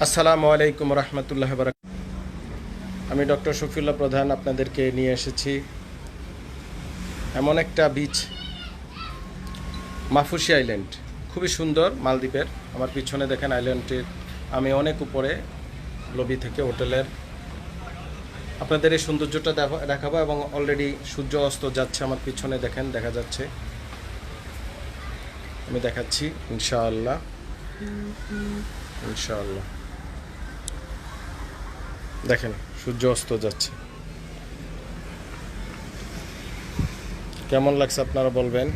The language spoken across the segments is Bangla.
আসসালামু আলাইকুম রহমতুল্লাহ বারাক আমি ডক্টর শফিউল্লাহ প্রধান আপনাদেরকে নিয়ে এসেছি এমন একটা বিচ মাফুসি আইল্যান্ড খুবই সুন্দর মালদ্বীপের। আমার পিছনে দেখেন আইল্যান্ডটির আমি অনেক উপরে লবি থেকে হোটেলের। আপনাদের এই সৌন্দর্যটা দেখা- দেখাবো এবং অলরেডি সূর্য অস্ত যাচ্ছে আমার পিছনে দেখেন দেখা যাচ্ছে। আমি দেখাচ্ছি ইনশাআল্লাহ। ইনশাআল্লাহ। দেখেন, সূর্য অস্ত যাচ্ছে। কেমন লাগছে আপনারা বলবেন?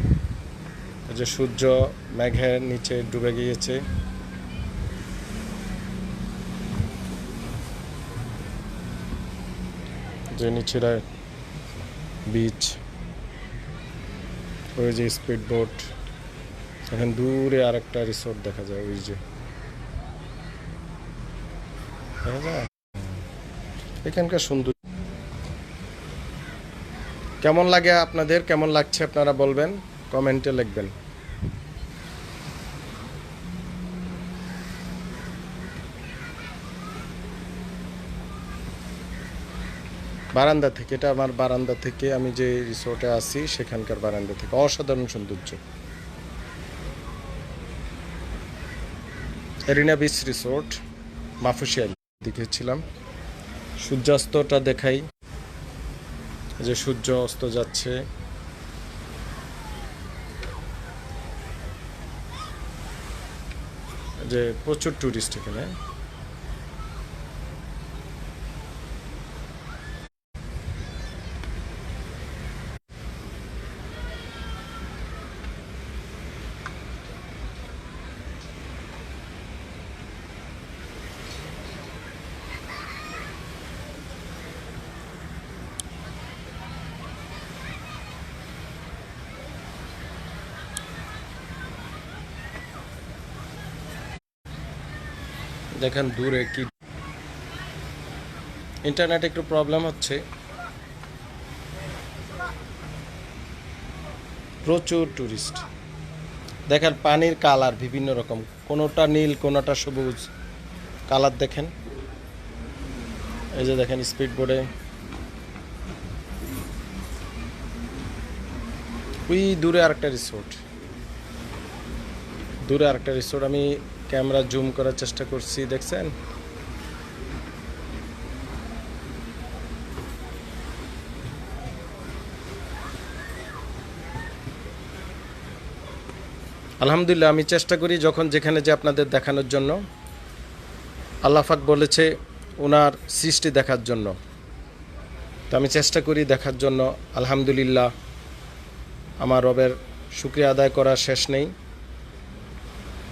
যে সূর্য মেঘের নিচে ডুবে গিয়েছে। যে নিচেরা বিচ ওই যে স্পিড বোট এখন দূরে আরেকটা রিসোর্ট দেখা যায়, ওই যে। দেখা যায়? এখানকার সুন্দর কেমন লাগে আপনাদের? কেমন লাগছে আপনারা বলবেন? কমেন্টে লিখবেন। বারান্দা থেকে, এটা আমার বারান্দা থেকে আমি যে রিসোর্টে আছি, সেখানকার বারান্দা থেকে। অসাধারণ সৌন্দর্য। এরিনা বিচ রিসোর্ট মাফুসিয়াল দিকে ছিলাম সূর্যাস্তটা দেখাই। যে সূর্য অস্ত যাচ্ছে। যে প্রচুর টুরিস্ট এখানে। দেখেন দূরে কি। ইন্টারনেট একটু প্রবলেম হচ্ছে। প্রচুর টুরিস্ট দেখেন পানির কালার বিভিন্ন রকম। কোনোটা নীল, কোনোটা সবুজ কালার দেখেন। এই যে দেখেন স্পিড বোর্ডে ওই দূরে আরেকটা রিসোর্ট দূরে আরেকটা রিসোর্ট আমি ক্যামেরা জুম করার চেষ্টা করছি, দেখছেন? আলহামদুলিল্লাহ, আমি চেষ্টা করি যখন যেখানে যে আপনাদের দেখানোর জন্য। আল্লাহাক বলেছে ওনার সৃষ্টি দেখার জন্য। তো আমি চেষ্টা করি দেখার জন্য। আলহামদুলিল্লাহ, আমার রবের শুক্রিয়া আদায় করার শেষ নেই।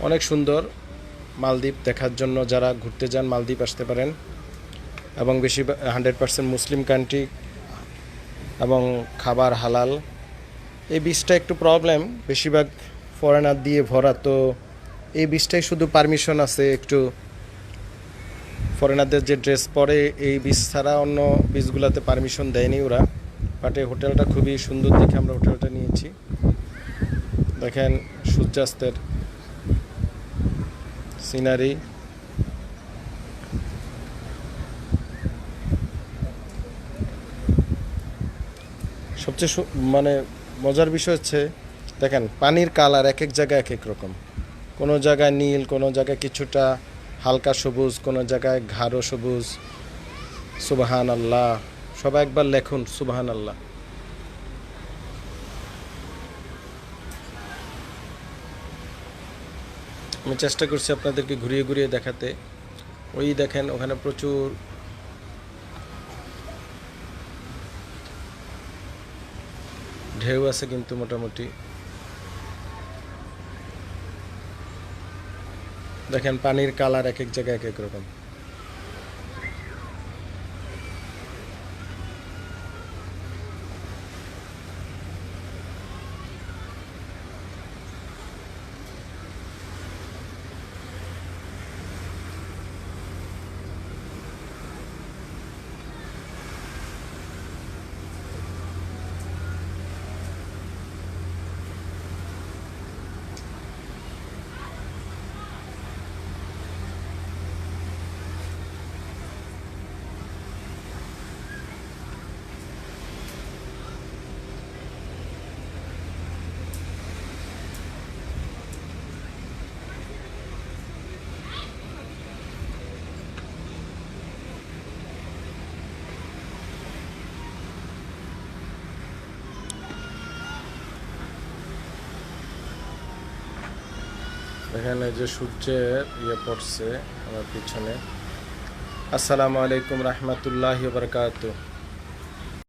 অনেক সুন্দর মালদ্বীপ দেখার জন্য যারা ঘুরতে যান, মালদ্বীপ আসতে পারেন। এবং বেশি হান্ড্রেড পার্সেন্ট মুসলিম কান্ট্রি এবং খাবার হালাল। এই বীজটা একটু প্রবলেম বেশিরভাগ ফরেনার দিয়ে ভরা, তো এই বীজটাই শুধু পারমিশন আছে একটু ফরেনারদের যে ড্রেস পরে, এই বীজ ছাড়া অন্য বীজগুলোতে পারমিশন দেয়নি ওরা। বাট এই হোটেলটা খুবই সুন্দর দেখে আমরা হোটেলটা নিয়েছি। দেখেন সূর্যাস্তের সিনারি। সবচেয়ে মানে মজার বিষয় হচ্ছে, দেখেন, পানির কালার এক এক জায়গায় এক এক রকম। কোনো জায়গায় নীল, কোনো জায়গায় কিছুটা হালকা সবুজ, কোনো জায়গায় গাঢ় সবুজ। সুবাহান আল্লাহ সবাই একবার লেখুন সুবাহান আল্লাহ আমি চেষ্টা করছি আপনাদেরকে ঘুরিয়ে ঘুরিয়ে দেখাতে। ওই দেখেন, ওখানে প্রচুর ঢেউ আছে কিন্তু মোটামুটি। দেখেন পানির কালার এক এক জায়গায় এক এক রকম। এখানে যে সূর্যের ইয়ে পড়ছে আমার পিছনে। আসসালামু আলাইকুম রহমতুল্লাহ বারকাত